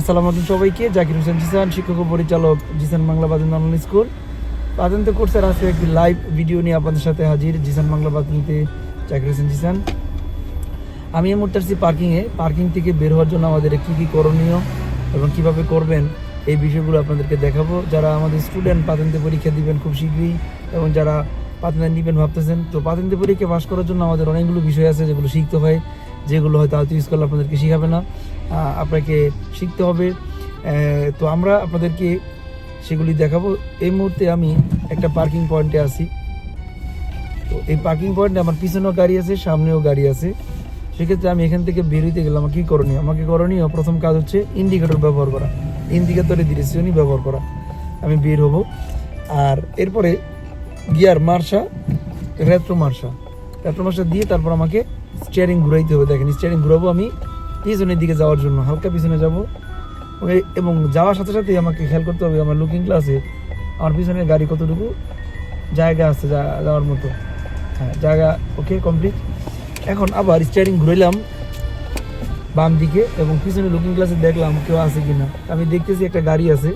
আসসালামু আলাইকুম সবাইকে। জাকির হোসেন জিসান, শিক্ষক ও পরিচালক জিসান বাংলা বাদন অনলাইন স্কুল। বাদন্ত কোর্সের আজকে একটি লাইভ ভিডিও নিয়ে আপনাদের সাথে হাজির জিসান বাংলা বাদনতে জাকির হোসেন জিসান। আমি এই মুহূর্তে আসছি পার্কিংয়ে পার্কিং থেকে বের হওয়ার জন্য আমাদের কী কী করণীয় এবং কীভাবে করবেন এই বিষয়গুলো আপনাদেরকে দেখাবো। যারা আমাদের স্টুডেন্ট পাতেন্তে পরীক্ষা দিবেন খুব শীঘ্রই এবং যারা পাতেন্তে নিবেন ভাবতেছেন, তো পাতেন্তে পরীক্ষা পাস করার জন্য আমাদের অনেকগুলো বিষয় আছে যেগুলো শিখতে হয়, যেগুলো হয়তো আলতু স্কুল আপনাদেরকে শেখাবে না। আপনাকে শিখতে হবে। তো আমরা আপনাদেরকে সেগুলি দেখাবো। এই মুহূর্তে আমি একটা পার্কিং পয়েন্টে আছি। তো এই পার্কিং পয়েন্টে আমার পিছনেও গাড়ি আছে, সামনেও গাড়ি আছে। সেক্ষেত্রে আমি এখান থেকে বেরোতে গেলাম। আমার কী করণীয়? আমাকে করণীয়, প্রথম কাজ হচ্ছে ইন্ডিকেটর ব্যবহার করা। ইন্ডিকেটরের ডিরেকশনই ব্যবহার করা। আমি বের হব। আর এরপরে গিয়ার মার্শা রেট্রো মার্শা। রেট্রো মার্শা দিয়ে তারপর আমাকে স্টিয়ারিং ঘুরাইতে হবে। দেখেন স্টিয়ারিং ঘুরাবো আমি। পিছনের দিকে যাওয়ার জন্য, হালকা পিছনে যাব। এবং যাওয়ার সাথে সাথে আমাকে খেয়াল করতে হবে, আমার লুকিং ক্লাসে আমার পিছনের গাড়ি কতটুকু জায়গা আছে যাওয়ার মতো। হ্যাঁ জায়গা ওকে কমপ্লিট এখন আবার স্টিয়ারিং ঘুরাইলাম বাম দিকে, এবং পিছনে লুকিং গ্লাসে দেখলাম কেউ আছে কি না আমি দেখতেছি একটা গাড়ি আছে।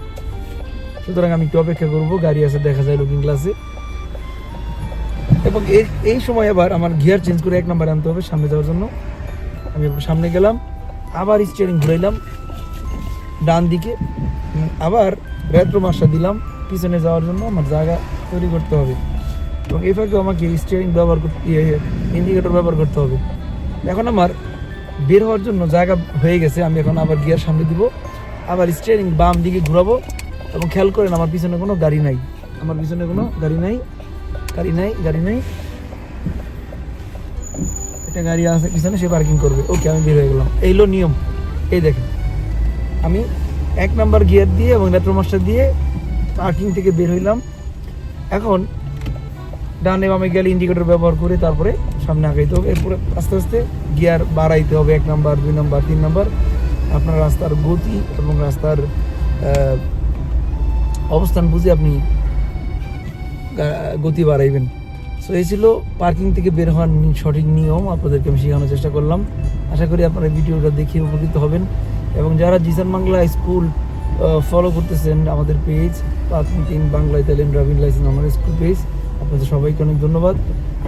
সুতরাং আমি একটু অপেক্ষা করব, গাড়ি আছে, দেখা যায় লুকিং গ্লাসে এবং এই সময় আবার আমার গিয়ার চেঞ্জ করে এক নাম্বার আনতে হবে সামনে যাওয়ার জন্য। আমি সামনে গেলাম। আবার স্টিয়ারিং ঘুরাইলাম ডান দিকে আবার রেট্রো মার্শা দিলাম, পিছনে যাওয়ার জন্য আমার জায়গা তৈরি করতে হবে। এবং এই ফাঁকে আমাকে স্টিয়ারিং ব্যবহার করতে ইন্ডিকেটর ব্যবহার করতে হবে। এখন আমার বের হওয়ার জন্য জায়গা হয়ে গেছে, আমি এখন আবার গিয়ার সামনে দিব, আবার স্টিয়ারিং বাম দিকে ঘুরাবো, এবং খেয়াল করেন আমার পিছনে কোনো গাড়ি নাই। আমার পিছনে কোনো গাড়ি নাই গাড়ি নাই গাড়ি নাই। একটা গাড়ি আছে, পিছনে সে পার্কিং করবে। ওকে আমি বের হয়ে গেলাম। এই নিয়ম। এই দেখেন, আমি এক নাম্বার গিয়ার দিয়ে এবং রেট্রো মাস্টার দিয়ে পার্কিং থেকে বের হইলাম। এখন ডানে বামে গেলে ইন্ডিকেটর ব্যবহার করে তারপরে সামনে আগাইতে হবে। এরপরে আস্তে আস্তে গিয়ার বাড়াইতে হবে, এক নাম্বার দুই নাম্বার তিন নাম্বার আপনার রাস্তার গতি এবং রাস্তার অবস্থান বুঝে আপনি গতি বাড়াইবেন। সো এই ছিল পার্কিং থেকে বের হওয়ার সঠিক নিয়ম। আপনাদেরকে আমি শেখানোর চেষ্টা করলাম। আশা করি আপনারা ভিডিওটা দেখে উপকৃত হবেন। এবং যারা জিসান বাংলা স্কুল ফলো করতেছেন আমাদের পেজ পার্কিং তিন বাংলা, ইতালিয়ান ড্রাইভিং লাইসেন্স আমার স্কুল পেজ আপনাদের সবাইকে অনেক ধন্যবাদ।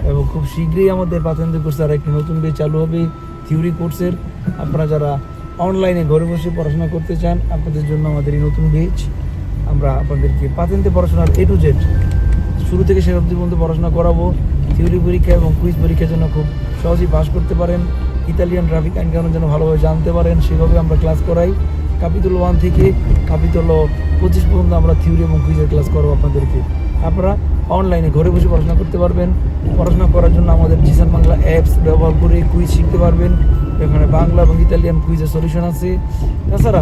এবং খুব শীঘ্রই আমাদের পাতেন্দ্র কোর্স আর একটি নতুন পেজ চালু হবে থিওরি কোর্সের আপনারা যারা অনলাইনে ঘরে বসে পড়াশোনা করতে চান, আপনাদের জন্য আমাদের এই নতুন পেজ আমরা আপনাদেরকে পাতেন্তে পড়াশোনার এ টু জেড শুরু থেকে শেষ অবধি পর্যন্ত পড়াশোনা করাবো। থিওরি পরীক্ষা এবং কুইজ পরীক্ষার জন্য খুব সহজেই পাস করতে পারেন। ইতালিয়ান ট্রাফিক আইন কানুন যেন ভালোভাবে জানতে পারেন, সেভাবে আমরা ক্লাস করাই। কাপিতল ওয়ান থেকে কাপিতল পঁচিশ পর্যন্ত আমরা থিওরি এবং কুইজের ক্লাস করব আপনাদেরকে। আপনারা অনলাইনে ঘরে বসে পড়াশোনা করতে পারবেন। পড়াশোনা করার জন্য আমাদের জিসান বাংলা অ্যাপস ব্যবহার করে কুইজ শিখতে পারবেন। এখানে বাংলা এবং ইতালিয়ান কুইজের সলিউশন আছে। তাছাড়া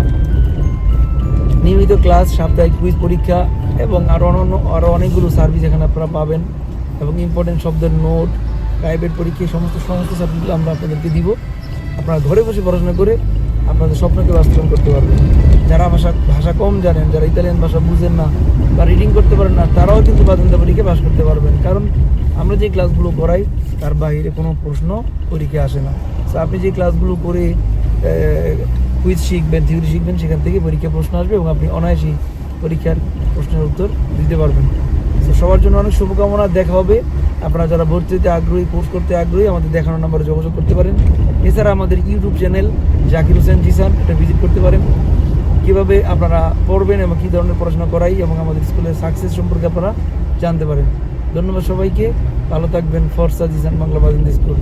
নিয়মিত ক্লাস সাপ্তাহিক কুইজ পরীক্ষা এবং আরও অন্য আরও অনেকগুলো সার্ভিস এখানে আপনারা পাবেন। এবং ইম্পর্টেন্ট শব্দের নোট প্রাইভেট পরীক্ষা সমস্ত সমস্ত সার্ভিসগুলো আমরা আপনাদেরকে দিব। আপনারা ঘরে বসে পড়াশোনা করে আপনাদের স্বপ্নকে বাস্তবায়ন করতে পারবেন। যারা ভাষা ভাষা কম জানেন, যারা ইতালিয়ান ভাষা বুঝেন না বা রিডিং করতে পারেন না, তারাও কিন্তু বাদন্ত পরীক্ষা পাস করতে পারবেন। কারণ আমরা যে ক্লাসগুলো করাই তার বাইরে কোনো প্রশ্ন পরীক্ষা আসে না। তো আপনি যে ক্লাসগুলো করে কুইজ শিখবেন থিওরি শিখবেন, সেখান থেকে পরীক্ষা প্রশ্ন আসবে এবং আপনি অনায়াসেই পরীক্ষার প্রশ্নের উত্তর দিতে পারবেন। তো সবার জন্য অনেক শুভকামনা, দেখা হবে। আপনারা যারা ভর্তি হতে আগ্রহী, কোর্স করতে আগ্রহী, আমাদের দেখানো নাম্বারে যোগাযোগ করতে পারেন। এছাড়া আমাদের ইউটিউব চ্যানেল জাকির হোসেন জিসান এটা ভিজিট করতে পারেন। কীভাবে আপনারা পড়বেন এবং কী ধরনের পড়াশোনা করাই এবং আমাদের স্কুলের সাকসেস সম্পর্কে আপনারা জানতে পারেন। ধন্যবাদ সবাইকে। ভালো থাকবেন। ফরসা জিসান বাংলা বাজিন্দ স্কুল।